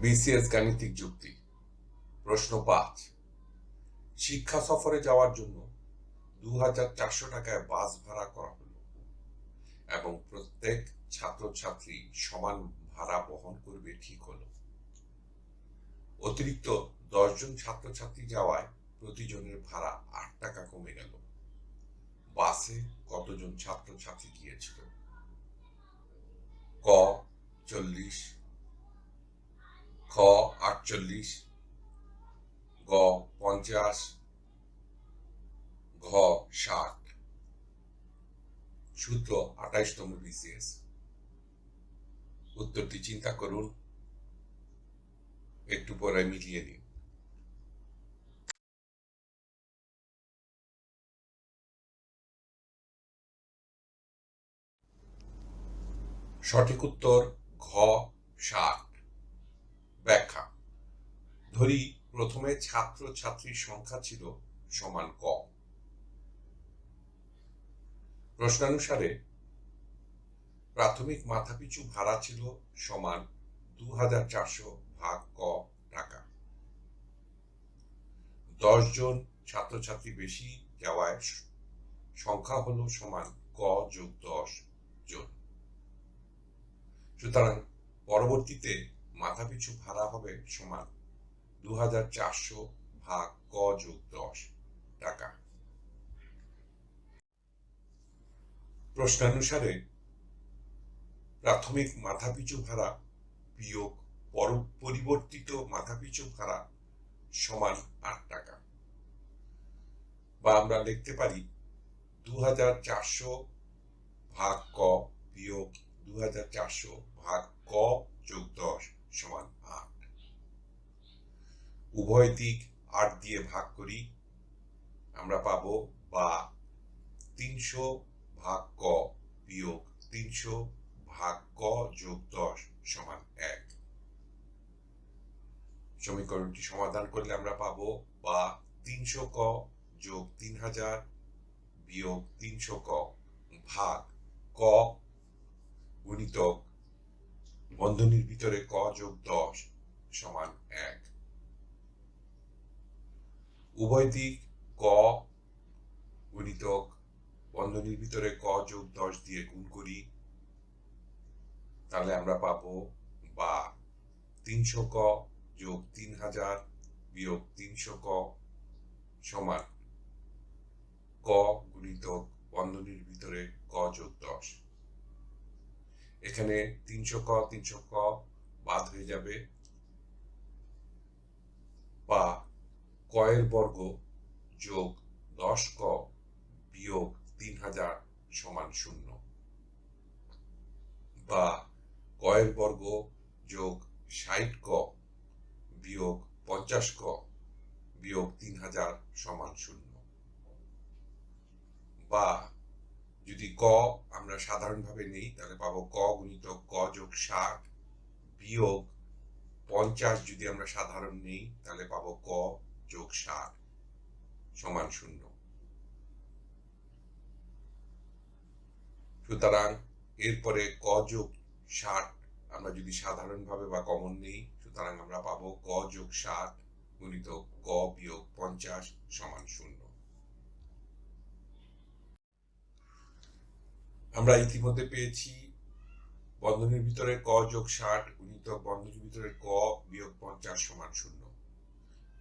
BCS গাণিতিক যুক্তি। প্রশ্ন পাঁচ। শিক্ষা সফরে যাওয়ার জন্য দু হাজার চারশো টাকায় বাস ভাড়া করা হলো। এবং প্রত্যেক ছাত্রছাত্রী সমান ভাড়া বহন করবে ঠিক হলো। অতিরিক্ত দশজন ছাত্রছাত্রী যাওয়ায় প্রতিজনের ভাড়া আট টাকা কমে গেল। বাসে কতজন ছাত্রছাত্রী গিয়েছিল? ক, চল্লিশ খ আটচল্লিশ, গ পঞ্চাশ, ঘ ষাট। সূত্র আঠাইশতম বিসিএস। উত্তরটি চিন্তা করুন। একটু পরে মিলিয়ে নিন। সঠিক উত্তর ঘ ষাট। ব্যাখ্যা। ধরি, প্রথমে ছাত্র ছাত্রীর সংখ্যা ছিল সমান ক। প্রশ্নানুসারে, প্রাথমিক মাথাপিছু ভাড়া ছিল সমান দু চারশো ভাগ ক টাকা। দশ জন ছাত্রছাত্রী বেশি যাওয়ায় সংখ্যা হলো সমান ক যোগ দশ জন। সুতরাং পরবর্তীতে মাথাপিছু ভাড়া হবে সমান দু হাজার চারশো ভাগ ক যোগ দশ টাকা। প্রশ্নানুসারে প্রাথমিক মাথাপিছু ভাড়া বিয়োগ পর- পরিবর্তিত মাথাপিছু ভাড়া সমান আট টাকা। বা আমরা লিখতে পারি দু হাজার চারশো ভাগ ক বিয়োগ দু হাজার চারশো ভাগ ক যোগ দশ সমান আট। উভয় দিক আট দিয়ে ভাগ করি, আমরা পাব বা তিনশো ভাগ ক বিয়োগ তিনশো ভাগ ক যোগ দশ সমান এক। সমীকরণটি সমাধান করলে আমরা পাবো বা তিনশো ক যোগ তিন হাজার বিয়োগ তিনশো ক ভাগ ক গুণিতক বন্ধনীর ভিতরে ক যোগ দশ সমান এক উভয় দিক ক গুণিতক বন্ধনীর ভিতরে ক যোগ দশ দিয়ে গুণ করি তাহলে আমরা পাব বা তিনশো ক যোগ তিন হাজার বিয়োগ তিনশো ক সমান ক গুণিতক বন্ধনীর ভিতরে এখানে তিনশো ক তিনশো ক বাদ হয়ে যাবে। বা কয়ের বর্গ যোগ দশ ক বিয়োগ তিন হাজার সমান শূন্য। বা কয়ের বর্গ যোগ ষাট ক বিয়োগ পঞ্চাশ ক বিয়োগ তিন হাজার সমান শূন্য। বা যদি ক আমরা সাধারণভাবে নেই, তাহলে পাবো ক গুণিত ক যোগ ষাট বিয়োগ পঞ্চাশ যদি আমরা সাধারণ নেই, তাহলে পাবো ক যোগ ষাট সমান শূন্য। সুতরাং এরপরে ক যোগ ষাট আমরা যদি সাধারণভাবে বা কমন নেই, সুতরাং আমরা পাবো ক যোগ ষাট গুণিত ক বিয়োগ পঞ্চাশ সমান শূন্য। আমরা ইতিমধ্যে পেয়েছি বন্ধনীর ভিতরে ক যোগ ষাট গুণিত বন্ধনীর ভিতরে ক বিয়োগ পঞ্চাশ সমান শূন্য।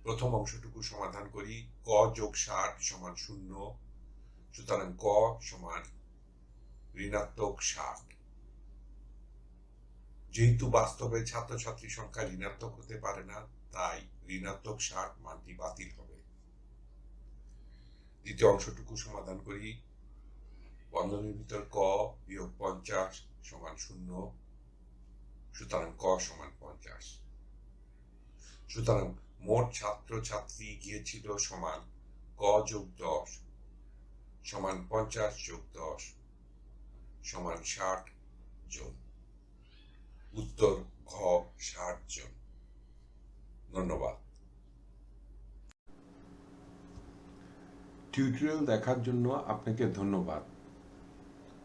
প্রথম অংশটুকু সমাধান করি, ক যোগ ষাট সমান শূন্য, সুতরাং ক সমান ঋণাত্মক ষাট। যেহেতু বাস্তবে ছাত্রছাত্রী সংখ্যা ঋণাত্মক হতে পারে না, তাই ঋণাত্মক ষাট মানটি বাতিল হবে। দ্বিতীয় অংশটুকু সমাধান করি বন্ধনীর ভিতর ক বিয়োগ পঞ্চাশ সমান শূন্য, সুতরাং ক সমান পঞ্চাশ। সুতরাং মোট ছাত্র ছাত্রী গিয়েছিল সমান ক যোগ দশ, সমান পঞ্চাশ যোগ দশ, সমান ষাট জন। উত্তর, ঘ ষাট জন। ধন্যবাদ। টিউটোরিয়াল দেখার জন্য আপনাকে ধন্যবাদ।